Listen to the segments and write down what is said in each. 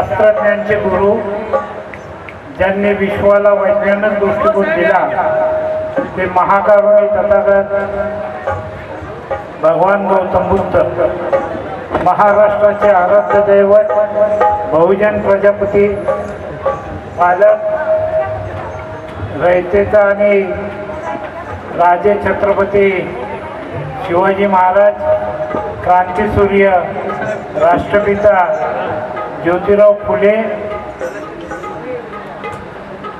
शास्त्रज्ञांचे गुरु ज्यांनी विश्वाला वैज्ञानिक दृष्टिकोन दिला ते महाकारुणी तथागत भगवान गौतम बुद्ध महाराष्ट्राचे आराध्य दैवत बहुजन प्रजापती पालक रयतेचा आणि राजे छत्रपती शिवाजी महाराज क्रांतीसूर्य राष्ट्रपिता ज्योतिराव फुले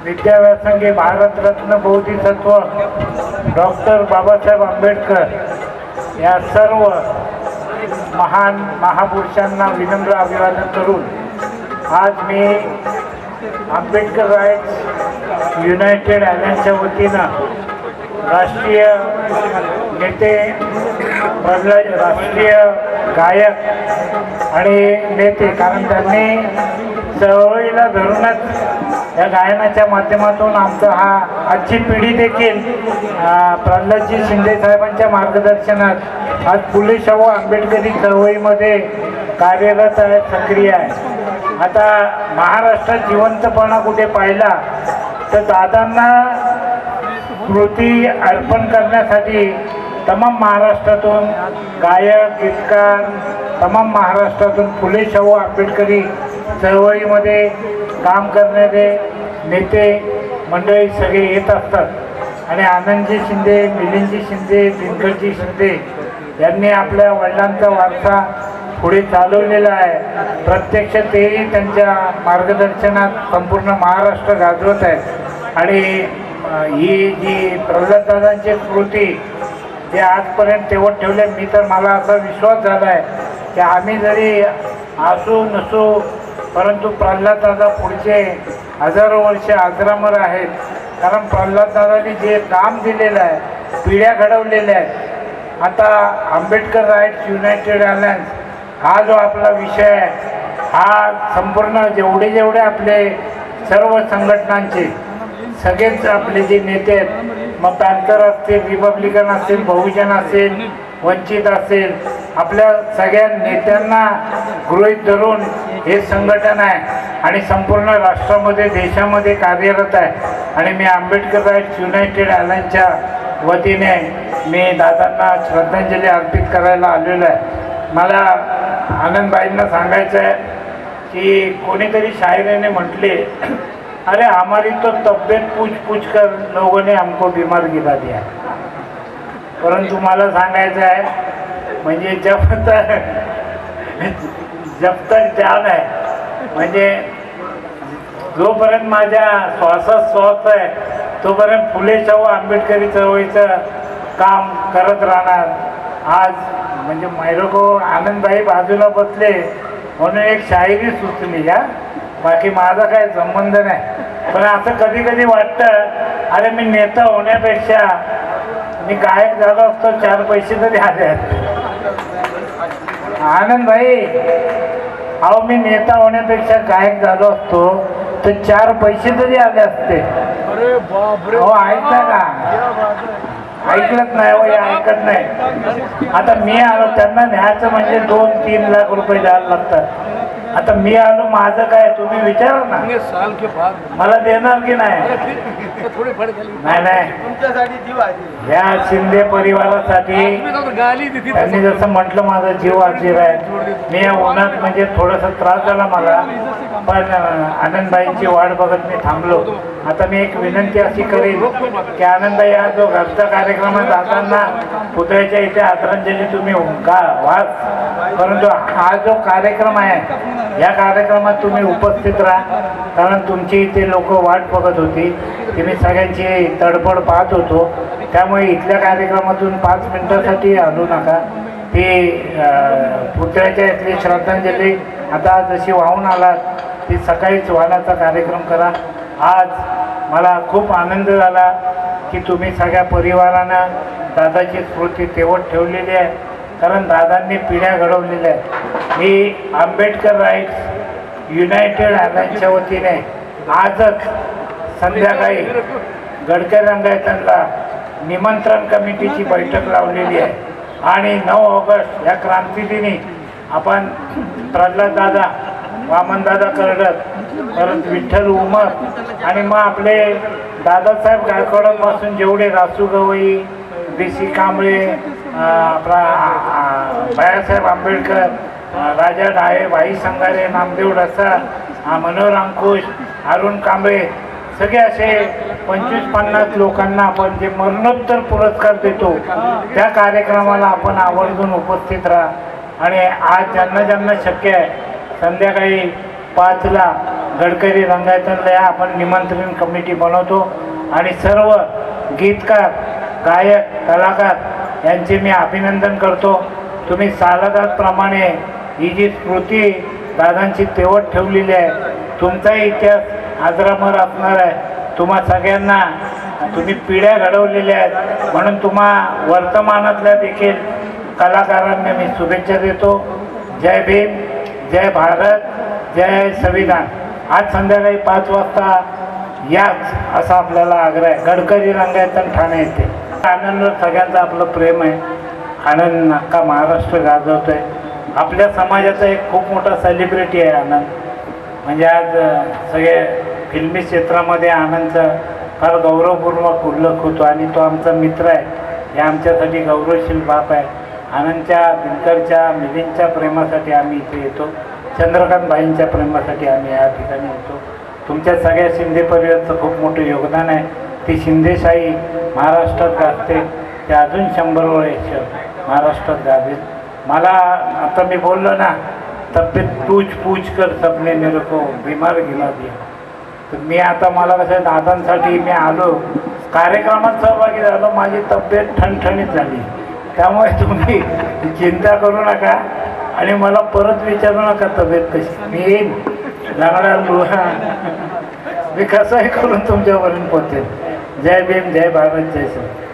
विद्याव्यासंगी भारतरत्न बौद्धिसत्व डॉक्टर बाबासाहेब आंबेडकर या सर्व महान महापुरुषांना विनम्र अभिवादन करून आज मी आंबेडकर राईट्स युनायटेड अलायन्सच्या वतीनं राष्ट्रीय नेते राष्ट्रीय गायक आणि नेते कारण त्यांनी चळवळीला धरूनच या गायनाच्या माध्यमातून आमचा हा आजची पिढी देखील प्रल्हादजी शिंदे साहेबांच्या मार्गदर्शनात आज फुले शाहू आंबेडकरी चळवळीमध्ये कार्यरत आहे सक्रिय आहे. आता महाराष्ट्रात जिवंतपणा कुठे पाहिला तर दादांना कृती अर्पण करण्यासाठी तमाम महाराष्ट्रातून गायक गीतकार तमाम महाराष्ट्रातून फुले शाहू आंबेडकरी चळवळीमध्ये काम करणारे नेते मंडळी सगळे येत असतात. आणि आनंदजी शिंदे मिलिंदजी शिंदे दिनकरजी शिंदे यांनी आपल्या वडिलांचा वारसा पुढे चालवलेला आहे. प्रत्यक्ष तेही त्यांच्या मार्गदर्शनात संपूर्ण महाराष्ट्र गाजवत आहेत आणि ही जी प्रल्हाददादांची कृती ते आजपर्यंत तेवढ ठेवले मी तर मला असा विश्वास झाला आहे की आम्ही जरी असू नसू परंतु प्रल्हाददादा पुढचे हजारो वर्ष आजरामर आहेत. कारण प्रल्हाददादांनी जे काम दिलेलं आहे पिढ्या घडवलेल्या आहेत. आता आंबेडकर राईट्स युनायटेड अलायन्स हा जो आपला विषय आहे हा संपूर्ण जेवढे जेवढे आपले सर्व संघटनांचे सगळेच आपले जे नेते आहेत मग पॅन्थर असतील रिपब्लिकन असतील बहुजन असेल वंचित असेल आपल्या सगळ्या नेत्यांना गृहीत धरून हे संघटन आहे आणि संपूर्ण राष्ट्रामध्ये देशामध्ये कार्यरत आहे. आणि मी आंबेडकर राईट्स युनायटेड अलायन्सच्या वतीने मी दादांना श्रद्धांजली अर्पित करायला आलेलो आहे. मला आनंदबाईंना सांगायचं आहे की कोणीतरी शाहिरीने म्हटले अरे हमारी तो तब्येत पूछ पूछ कर लोगों ने हमको बीमार गिरा दिया। परंतु मला सांगायचं आहे म्हणजे जब तक जब तक जान आहे म्हणजे जोपर्यंत माझ्या श्वासात श्वास आहे तोपर्यंत फुले शाहू आंबेडकरी चळवळीचं काम करत राहणार. आज म्हणजे मैरोको आनंदबाई बाजूला बसले म्हणून एक शायरी सुचली या बाकी माझा काय संबंध नाही. पण असं कधी कधी वाटतं अरे मी नेता होण्यापेक्षा मी गायक झालो असतो चार पैसे तरी आले आनंद भाई अहो मी नेता होण्यापेक्षा गायक झालो असतो तर चार पैसे तरी आले असते. अरे बापरे. हो ऐकता का ऐकलंच नाही हे ऐकत नाही. आता मी आलो त्यांना न्यायचं म्हणजे दोन तीन लाख रुपये द्यायला लागतात. आता मी आलो माझं काय तुम्ही विचारा ना. इतने साल के बाद. मला देणार की नाही? थोड़ी फड़ नाही नाही. तुमच्यासाठी जीव आहे या शिंदे परिवारासाठी गाली त्यांनी जसं म्हटलं माझा जीव आजीर आहे मी या उन्हात म्हणजे थोडासा त्रास झाला मला. पण आनंदबाईंची वाट बघत मी थांबलो. आता मी एक विनंती अशी करेन की आनंदबाई हा जो घरचा कार्यक्रमात असताना जाताना पुतळ्याच्या इथे आदरांजली तुम्ही का वाच परंतु हा जो कार्यक्रम आहे या कार्यक्रमात तुम्ही उपस्थित राहा. कारण तुमची इथे लोक वाट बघत होती. ती मी सगळ्यांची तडफड पाहत होतो. त्यामुळे इथल्या कार्यक्रमातून पाच मिनटासाठी आलो नका. ती पुतळ्याच्या इथली श्रद्धांजली आता जशी वाहून आलात ती सकाळीच वाहनाचा कार्यक्रम करा. आज मला खूप आनंद झाला की तुम्ही सगळ्या परिवारानं दादाची स्मृती तेवढ ठेवलेली आहे. कारण दादांनी पिढ्या घडवलेल्या आहेत. मी आंबेडकर राईट्स युनायटेड अलायन्सच्या वतीने आजच संध्याकाळी गडकरी रंगायतांना निमंत्रण कमिटीची बैठक लावलेली आहे. आणि नऊ ऑगस्ट या क्रांतीदिनी आपण प्रल्हाद दादा वामनदादा करडत परत विठ्ठल उमर आणि मग आपले दादासाहेब गायकवाडांपासून जेवढे रासू गवई बी सी कांबळे आपला बाळासाहेब आंबेडकर राजा डाळे भाई संगारे नामदेव डसा मनोहर अंकुश अरुण कांबळे सगळे असे पंचवीस पन्नास लोकांना आपण जे मरणोत्तर पुरस्कार देतो त्या कार्यक्रमाला आपण आवर्जून उपस्थित राहा. आणि आज ज्यांना ज्यांना शक्य आहे संध्याकाळी पाचला गडकरी रंगायतनला आपण निमंत्रण कमिटी बनवतो. आणि सर्व गीतकार गायक कलाकार यांचे मी अभिनंदन करतो. तुम्ही सालादातप्रमाणे ही जी स्मृती दादांची तेवट ठेवलेली आहे तुमचाही इतिहास आजरामर असणार आहे. तुम्हा सगळ्यांना तुम्ही पिढ्या घडवलेल्या आहेत. म्हणून तुम्हा वर्तमानातल्या देखील कलाकारांना मी शुभेच्छा देतो. जय भीम. जय भारत जय संविधान. आज संध्याकाळी पाच वाजता याच असा आपल्याला आग्रह आहे. गडकरी रंगायतन ठाणे येते. आनंदवर सगळ्यांचं आपलं प्रेम आहे. आनंद अख्खा महाराष्ट्र गाजवतोय. आपल्या समाजाचा एक खूप मोठा सेलिब्रिटी आहे आनंद. म्हणजे आज सगळे फिल्मी क्षेत्रामध्ये आनंदचं फार गौरवपूर्वक उल्लेख होतो. आणि तो आमचा मित्र आहे. हे आमच्यासाठी गौरवशील बाप आहे. आनंदच्या दिनकरच्या मिलिंदच्या प्रेमासाठी आम्ही इथे येतो. चंद्रकांतबाईंच्या प्रेमासाठी आम्ही या ठिकाणी येतो. तुमच्या सगळ्या शिंदे परिवारचं खूप मोठं योगदान आहे. ती शिंदेशाही महाराष्ट्रात गाजते. ते अजून शंभर वर्ष महाराष्ट्रात गाजेल. मला आता मी बोललो ना तब्येत पूछ पूछ कर सबने मेरे को बीमार गिला दिया. तर मी आता मला कसं दादांसाठी मी आलो. कार्यक्रमात सहभागी झालो. माझी तब्येत ठणठणीत झाली. त्यामुळे तुम्ही चिंता करू नका आणि मला परत विचारू नका तब्येत कशी. मी येईन. लोहा मी कसंही करून तुमच्यापर्यंत पोहोचेल जय भीम जय भारत जय श्री